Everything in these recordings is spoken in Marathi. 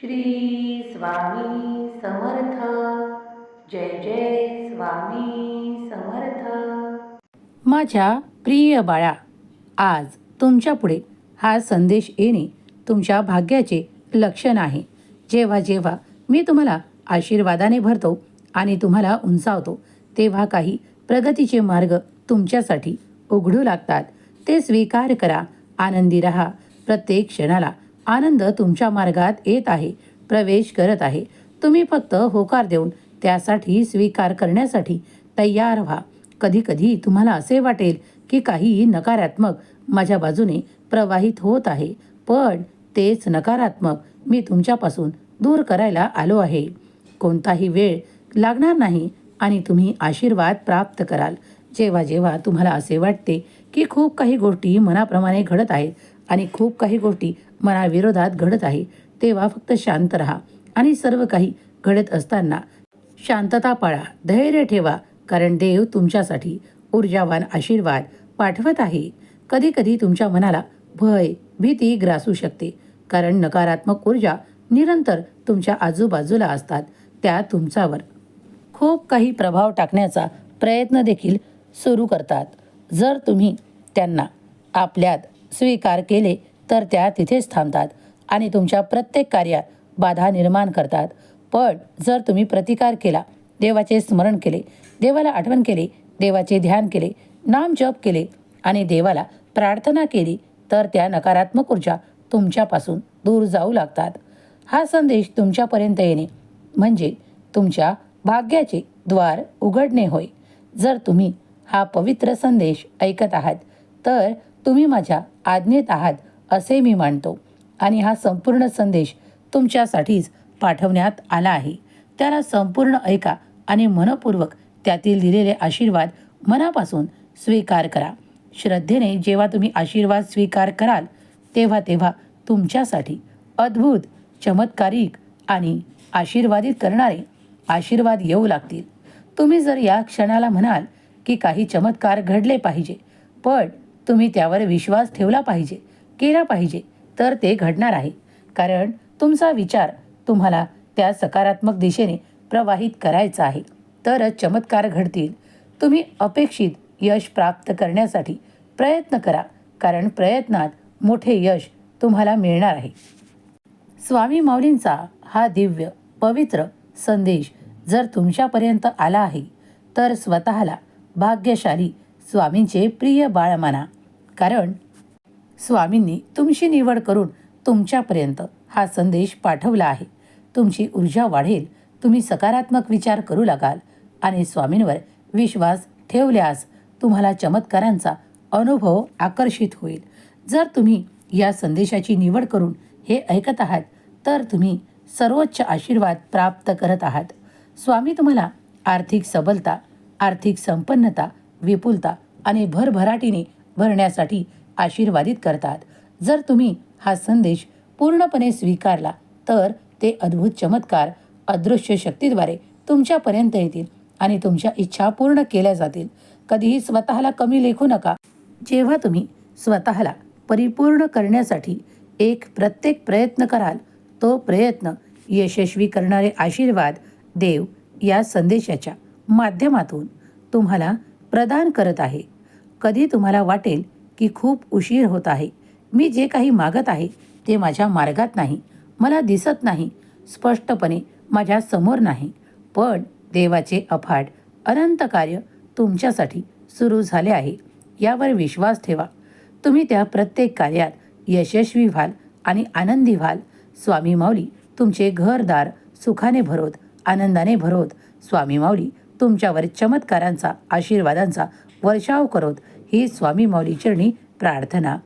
श्री स्वामी समर्थ. जय जय स्वामी समर्थ. माझ्या प्रिय बाळा आज तुमच्यापुढे हा संदेश येणे तुमच्या भाग्याचे लक्षण आहे. जेव्हा जेव्हा मी तुम्हाला आशीर्वादाने भरतो आणि तुम्हाला उंचावतो तेव्हा काही प्रगतीचे मार्ग तुमच्यासाठी उघडू लागतात. ते स्वीकार करा आनंदी रहा प्रत्येक क्षणाला आनंद तुमच्या मार्गात येत आहे प्रवेश करत आहे. तुम्ही फक्त होकार देऊन त्यासाठी स्वीकार करण्यासाठी तयार व्हा. कधीकधी तुम्हाला असे वाटेल की काही नकारात्मक माझ्या बाजूने प्रवाहित होत आहे पण तेच नकारात्मक मी तुमच्यापासून दूर करायला आलो आहे. कोणताही वेळ लागणार नाही आणि तुम्ही आशीर्वाद प्राप्त कराल. जेव्हा जेव्हा तुम्हाला असे वाटते की खूप काही गोष्टी मनाप्रमाणे घडत आहेत आणि खूप काही गोष्टी मनाविरोधात घडत आहे तेव्हा फक्त शांत राहा आणि सर्व काही घडत असताना शांतता पाळा धैर्य ठेवा कारण देव तुमच्यासाठी ऊर्जावान आशीर्वाद पाठवत आहे. कधी कधी तुमच्या मनाला भय भीती ग्रासू शकते कारण नकारात्मक ऊर्जा निरंतर तुमच्या आजूबाजूला असतात त्या तुमच्यावर खूप काही प्रभाव टाकण्याचा प्रयत्न देखील सुरू करतात. जर तुम्ही त्यांना आपल्यात स्वीकार केले तर त्या तिथेच थांबतात आणि तुमच्या प्रत्येक कार्यात बाधा निर्माण करतात. पण जर तुम्ही प्रतिकार केला देवाचे स्मरण केले देवाला आठवण केले देवाचे ध्यान केले नाम जप केले आणि देवाला प्रार्थना केली तर त्या नकारात्मक ऊर्जा तुमच्यापासून दूर जाऊ लागतात. हा संदेश तुमच्यापर्यंत येणे म्हणजे तुमच्या भाग्याचे द्वार उघडणे होय. जर तुम्ही हा पवित्र संदेश ऐकत आहात तर तुम्ही माझ्या आज्ञेत आहात असे मी मानतो. आणि हा संपूर्ण संदेश तुमच्यासाठीच पाठवण्यात आला आहे. त्याला संपूर्ण ऐका आणि मनपूर्वक त्यातील दिलेले आशीर्वाद मनापासून स्वीकार करा. श्रद्धेने जेव्हा तुम्ही आशीर्वाद स्वीकार कराल तेव्हा तेव्हा तुमच्यासाठी अद्भुत चमत्कारिक आणि आशीर्वादित करणारे आशीर्वाद येऊ लागतील. तुम्ही जर या क्षणाला म्हणाल की काही चमत्कार घडले पाहिजे पण तुम्ही त्यावर विश्वास ठेवला पाहिजे केला पाहिजे तर ते घडणार आहे. कारण तुमचा विचार तुम्हाला त्या सकारात्मक दिशेने प्रवाहित करायचा आहे. तरच चमत्कार घडतील. तुम्ही अपेक्षित यश प्राप्त करण्यासाठी प्रयत्न करा कारण प्रयत्नात मोठे यश तुम्हाला मिळणार आहे. स्वामी माऊलींचा हा दिव्य पवित्र संदेश जर तुमच्यापर्यंत आला आहे तर स्वतःला भाग्यशाली स्वामींचे प्रिय बाळ माना कारण स्वामींनी तुमची निवड करून तुमच्यापर्यंत हा संदेश पाठवला आहे. तुमची ऊर्जा वाढेल. तुम्ही सकारात्मक विचार करू लागाल आणि स्वामींवर विश्वास ठेवल्यास तुम्हाला चमत्कारांचा अनुभव आकर्षित होईल. जर तुम्ही या संदेशाची निवड करून हे ऐकत आहात तर तुम्ही सर्वोच्च आशीर्वाद प्राप्त करत आहात. स्वामी तुम्हाला आर्थिक सबलता आर्थिक संपन्नता विपुलता आणि भरभराटीने भरण्यासाठी आशीर्वादित करतात. जर तुम्ही हा संदेश पूर्णपणे स्वीकारला तर ते अद्भुत चमत्कार अदृश्य शक्तीद्वारे तुमच्यापर्यंत येतील आणि तुमच्या इच्छा पूर्ण केल्या जातील. कधीही स्वतःला कमी लेखू नका. जेव्हा तुम्ही स्वतःला परिपूर्ण करण्यासाठी एक प्रत्येक प्रयत्न कराल तो प्रयत्न यशस्वी करणारे आशीर्वाद देव या संदेशाच्या माध्यमातून तुम्हाला प्रदान करत आहे. कधी तुम्हाला वाटेल की खूप उशीर होत आहे. मी जे काही मागत आहे ते माझ्या मार्गात नाही. मला दिसत नाही. स्पष्टपणे माझ्यासमोर नाही. पण देवाचे अफाट अनंत कार्य तुमच्यासाठी सुरू झाले आहे. यावर विश्वास ठेवा. तुम्ही त्या प्रत्येक कार्यात यशस्वी व्हाल आणि आनंदी व्हाल. स्वामी माऊली तुमचे घरदार सुखाने भरोत आनंदाने भरोत. स्वामी माऊली तुमच्यावर चमत्कारांचा आशीर्वादांचा वर्षाव करोत. ही स्वामी मौलीचरणी प्रार्थना.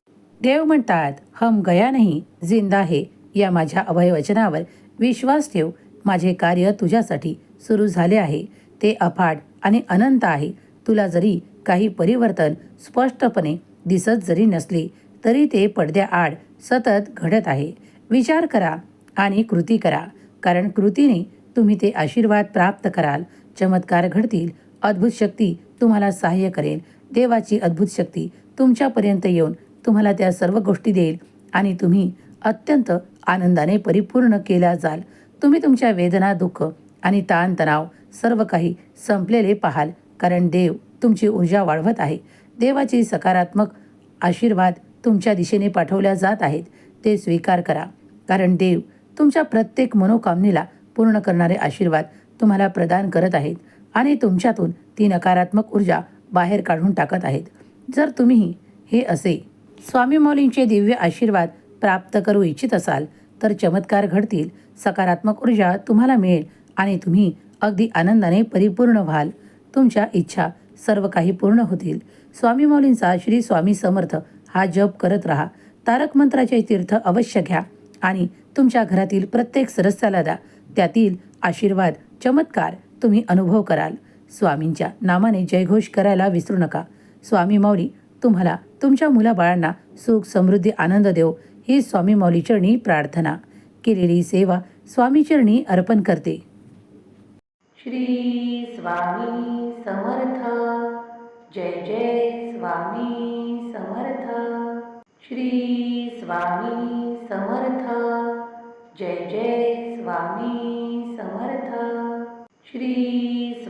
देव म्हणतात हम गया नाही जिंदा हे. या माझ्या अभयवचनावर विश्वास ठेव माझे कार्य तुझ्यासाठी सुरू झाले आहे. ते अफाट आणि अनंत आहे. तुला जरी काही परिवर्तन स्पष्टपणे दिसत जरी नसले तरी ते पडद्याआड सतत घडत आहे. विचार करा आणि कृती करा कारण कृतीने तुम्ही ते आशीर्वाद प्राप्त कराल. चमत्कार घडतील अद्भुत शक्ती तुम्हाला सहाय्य करेल. देवाची अद्भुत शक्ती तुमच्यापर्यंत येऊन तुम्हाला त्या सर्व गोष्टी देईल आणि तुम्ही अत्यंत आनंदाने परिपूर्ण केल्या जाल. तुम्ही तुमच्या वेदना दुःख आणि ताणतणाव सर्व काही संपलेले पाहाल कारण देव तुमची ऊर्जा वाढवत आहे. देवाची सकारात्मक आशीर्वाद तुमच्या दिशेने पाठवल्या जात आहेत. ते स्वीकार करा कारण देव तुमच्या प्रत्येक मनोकामनेला पूर्ण करणारे आशीर्वाद तुम्हाला प्रदान करत आहेत आणि तुमच्यातून ती नकारात्मक ऊर्जा बाहेर काढून टाकत आहेत. जर तुम्ही हे असे स्वामी मौलींचे दिव्य आशीर्वाद प्राप्त करू इच्छित असाल तर चमत्कार घडतील. सकारात्मक ऊर्जा तुम्हाला मिळेल आणि तुम्ही अगदी आनंदाने परिपूर्ण व्हाल. तुमच्या इच्छा सर्व काही पूर्ण होतील. स्वामी मौलींचा श्री स्वामी समर्थ हा जप करत राहा. तारक मंत्राचे तीर्थ अवश्य घ्या आणि तुमच्या घरातील प्रत्येक सदस्याला द्या. त्यातील आशीर्वाद चमत्कार तुम्ही अनुभव कराल. स्वामींच्या नामाने जयघोष करायला विसरू नका. स्वामी माऊली तुम्हाला तुमच्या मुलाबाळांना सुख समृद्धी आनंद देव ही स्वामी माऊली चरणी प्रार्थना. केलेली सेवा स्वामी चरणी अर्पण करते. श्री स्वामी समर्थ. जय जय स्वामी समर्थ. श्री स्वामी समर्थ. जय जय स्वामी समर्थ. श्री